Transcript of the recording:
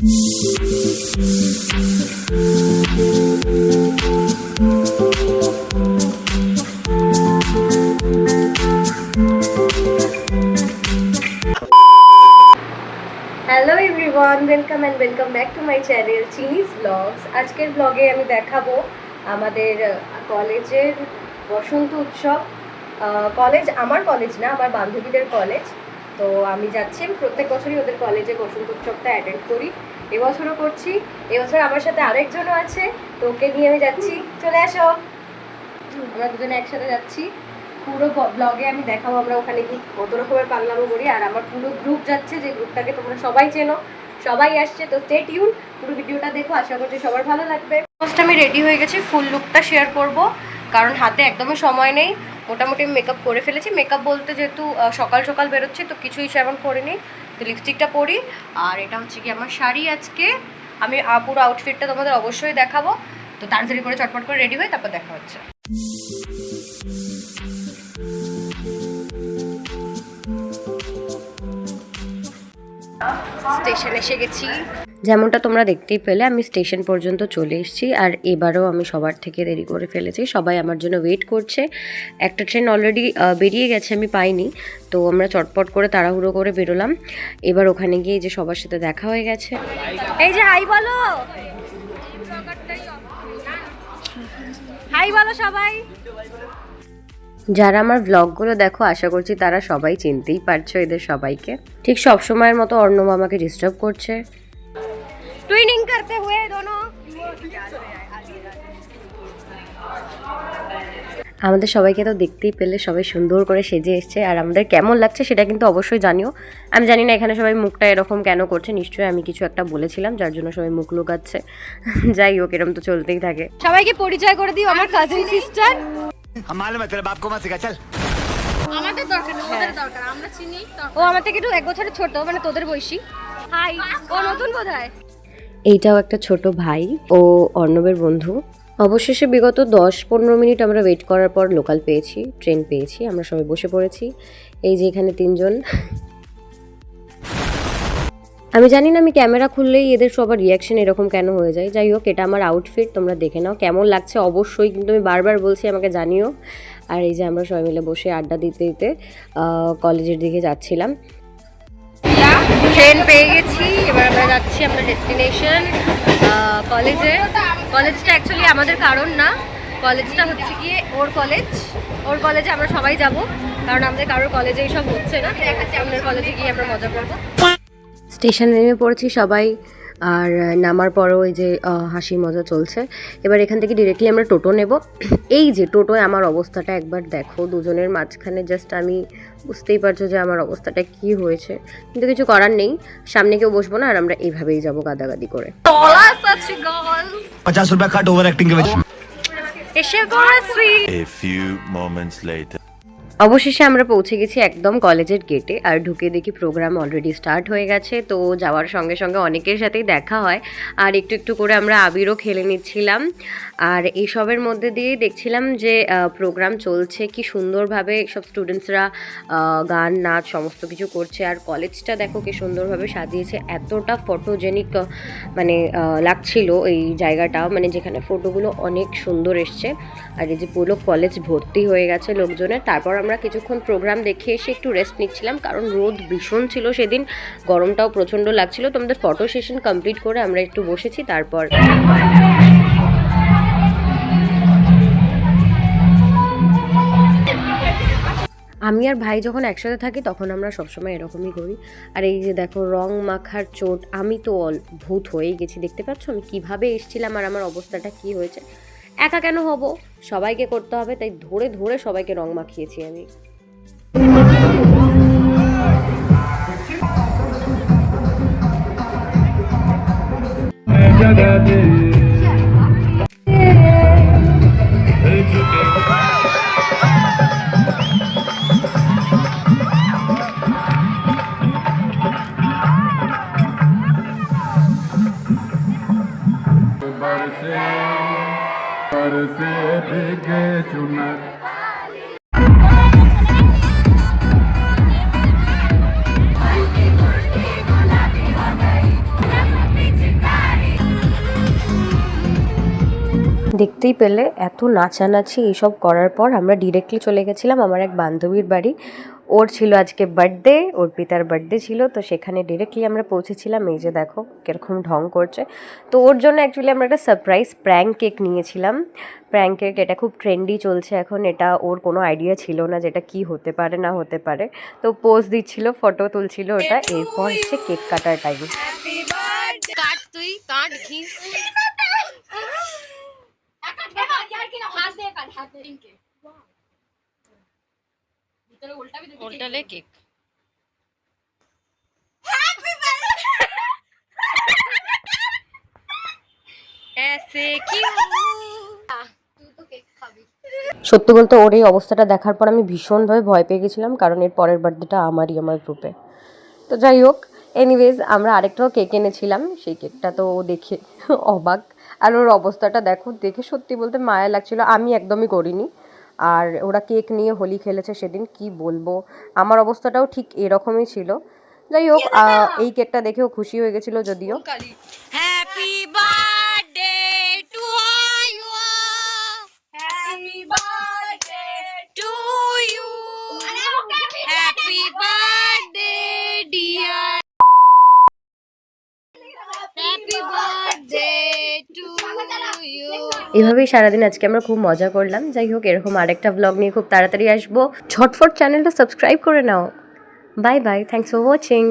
Hello everyone welcome and welcome back to my channel Chini's blogs আজকের ব্লগে আমি দেখাবো আমাদের কলেজের বসন্ত উৎসব। কলেজ আমার কলেজ না, আমার বান্ধবীদের কলেজ। তো আমি যাচ্ছি, আমি প্রত্যেক বছরই ওদের কলেজে বসন্ত উৎসবটা অ্যাটেন্ড করি। এবছরও করছি, এবছর আমার সাথে আরেকজনও আছে, তো ওকে নিয়ে আমি যাচ্ছি। চলে আসো। আমরা দুজনে একসাথে যাচ্ছি। পুরো ব্লগে আমি দেখাবো, আমরা ওখানে কি কত রকমের পাগলামো করি, আর আমার পুরো গ্রুপ যাচ্ছে যে গ্রুপটাকে তোমরা সবাই চেনো, সবাই আসছে, তো স্টে টিউন পুরো ভিডিওটা দেখো, আশা করছি সবার ভালো লাগবে। ফার্স্ট আমি রেডি হয়ে গেছি ফুল লুকটা শেয়ার করব, কারণ হাতে একদমই সময় নেই। মোটামুটি মেকআপ করে ফেলেছি। মেকআপ বলতে যেহেতু সকাল সকাল বেরোচ্ছি, তো কিছুই সেমন করিনি। তো লিপস্টিকটা পরি। আর এটা হচ্ছে কি আমার শাড়ি আজকে। আমি পুরো আউটফিটটা তোমাদের অবশ্যই দেখাবো। তো তাড়াতাড়ি করে চটপট করে রেডি হয়ে তারপর দেখা হচ্ছে। স্টেশন এসে গেছি। যেমনটা তোমরা দেখতেই পেলে, আমি স্টেশন পর্যন্ত চলে এসেছি আর এবারও আমি সবার থেকে দেরি করে ফেলেছি। সবাই আমার জন্য ওয়েট করছে। একটা ট্রেন অলরেডি বেরিয়ে গেছে, আমি পাইনি। তো আমরা চটপট করে তাড়াহুড়ো করে বেরোলাম। এবার ওখানে গিয়ে যে সবার সাথে দেখা হয়ে গেছে। এই যে, হাই বলো! হাই বলো সবাই! যারা আমার ব্লগগুলো দেখো, আশা করছি তারা সবাই চিনতেই পারছ এদের সবাইকে। ঠিক সব সময়ের মতো অর্ণব আমাকে ডিস্টার্ব করছে। টুইনিং করতে হুয়ে দোনো আমাদের সবাইকে তো দেখতেই পেলে সবাই সুন্দর করে সেজে এসছে আর আমাদের কেমন লাগছে সেটা কিন্তু অবশ্যই জানিও আমি জানি না এখানে সবাই মুখটা এরকম কেন করছে নিশ্চয়ই আমি কিছু একটা বলেছিলাম যার জন্য সবাই মুখ লুকাচ্ছে যাই হোক এরকম তো চলতেই থাকে সবাইকে পরিচয় করে দিও আমার কাজিন সিস্টার हम मालूम है तेरे बाप को मत सिखा चल আমাদের দরকার নেই ওদের দরকার আমরা চিনি তো- ও আমার থেকে একটু এক বছরের ছোট মানে তোদের বয়সী হাই ও নতুন বোধহয় এইটাও একটা ছোট ভাই ও অর্ণবের বন্ধু। অবশেষে বিগত দশ পনেরো মিনিট আমরা ওয়েট করার পর লোকাল পেয়েছি ট্রেন পেয়েছি, আমরা সবাই বসে পড়েছি। এই যে এখানে তিনজন। আমি জানি না আমি ক্যামেরা খুললেই এদের সবার রিয়াকশন এরকম কেন হয়ে যায়। যাই হোক, এটা আমার আউটফিট তোমরা দেখে নাও। কেমন লাগছে? অবশ্যই কিন্তু আমি বারবার বলছি, আমাকে জানিও। আর এই যে আমরা সবাই মিলে বসে আড্ডা দিতে দিতে কলেজের দিকে যাচ্ছিলাম। ট্রেন পেয়ে গেছি। যাচ্ছি আমরা ডেস্টিনেশন কলেজে কলেজটা অ্যাকচুয়ালি আমাদের কারণ না। কলেজটা হচ্ছে গিয়ে ওর কলেজ ওর কলেজে আমরা সবাই যাব, কারণ আমাদের কারোর কলেজে এইসব হচ্ছে না। আমাদের কলেজে গিয়ে আমরা মজা করব। স্টেশনে নেমে পড়েছি সবাই। আর নামার পরও ওই যে হাসির মজা চলছে। এবার এখান থেকে ডিরেক্টলি আমরা টোটো নেব। এই যে টোটোয় আমার অবস্থাটা একবার দেখো দুজনের মাঝখানে জাস্ট আমি বুঝতেই পারছ যে আমার অবস্থাটা কি হয়েছে। কিন্তু কিছু করার নেই সামনে কেউ বসবো না আর আমরা এইভাবেই যাব গাদাগাদি করে। A few moments later. অবশেষে আমরা পৌঁছে গেছি একদম কলেজের গেটে আর ঢুকে দেখি প্রোগ্রাম অলরেডি স্টার্ট হয়ে গেছে, তো যাওয়ার সঙ্গে সঙ্গে অনেকের সাথেই দেখা হয়। আর একটু একটু করে আমরা আবিরও খেলে নিচ্ছিলাম। আর এইসবের মধ্যে দিয়েই দেখছিলাম যে প্রোগ্রাম চলছে, কি সুন্দরভাবে সব স্টুডেন্টসরা গান, নাচ সমস্ত কিছু করছে। আর কলেজটা দেখো কি সুন্দরভাবে সাজিয়েছে। এতটা ফটোজেনিক মানে লাগছিল এই জায়গাটা মানে যেখানে ফটোগুলো অনেক সুন্দর এসছে। আর এই যে পুরো কলেজ ভর্তি হয়ে গেছে লোকজনের তারপর আমরা কিছুক্ষণ প্রোগ্রাম দেখে এসে একটু রেস্ট নিচ্ছিলাম। কারণ রোদ ভীষণ ছিল সেদিন। গরমটাও প্রচণ্ড লাগছিল। তো আমাদের ফটো সেশন কমপ্লিট করে আমরা একটু বসেছি। তারপর আমি আর ভাই যখন একসাথে থাকি, তখন আমরা সবসময় এরকমই করি। আর এই যে দেখো, রং মাখার চোট, আমি তো অল, ভূত হয়েই গেছি। দেখতে পাচ্ছ? আমি কীভাবে এসেছিলাম আর আমার অবস্থাটা কি হয়েছে? একা কেন হব? সবাইকে করতে হবে, তাই ধরে ধরে সবাইকে রং মাখিয়েছি আমি। দেখতেই পেলে, এত নাচানাচি এইসব করার পর আমরা ডিরেক্টলি চলে গেছিলাম আমার এক বান্ধবীর বাড়ি। ওর ছিল আজকে বার্থডে ওর পিতার বার্থডে ছিল তো সেখানে ডিরেক্টলি আমরা পৌঁছেছিলাম। এই যে দেখো কীরকম ঢং করছে। তো ওর জন্য অ্যাকচুয়ালি আমরা একটা সারপ্রাইজ প্র্যাঙ্ক কেক নিয়েছিলাম। প্র্যাঙ্ক কেক এটা খুব ট্রেন্ডি চলছে এখন। এটা ওর কোনো আইডিয়া ছিল না যেটা কি হতে পারে না হতে পারে। তো পোজ দিচ্ছিল ফটো তুলছিল ওটা। এরপর এসে কেক কাটার টাইম কাট তুই কাট ঘিস উল্টালে কেক সত্যি বলতে ওর এই অবস্থাটা দেখার পর আমি ভীষণভাবে ভয় পেয়ে গেছিলাম কারণ এর পরের বার্থডেটা আমারই আমার গ্রুপে তো যাই হোক এনিওয়েজ আমরা আরেকটাও কেক এনেছিলাম সেই কেকটা তো ও দেখে অবাক। আর ওর অবস্থাটা দেখো দেখে সত্যি বলতে মায়া লাগছিল আমি একদমই করিনি। আর ওরা কেক নিয়ে হোলি খেলেছে সেদিন কি বলব? আমার অবস্থাটাও ঠিক এরকমই ছিল। যাই হোক এই কেকটা দেখেও খুশি হয়ে গেছিল যদিও। হ্যাঁ এভাবেই সারাদিন আজকে আমরা খুব মজা করলাম। যাই হোক, এরকম আরেকটা ব্লগ নিয়ে খুব তাড়াতাড়ি আসব। ছটফট চ্যানেলটা সাবস্ক্রাইব করে নাও। Bye bye thanks for watching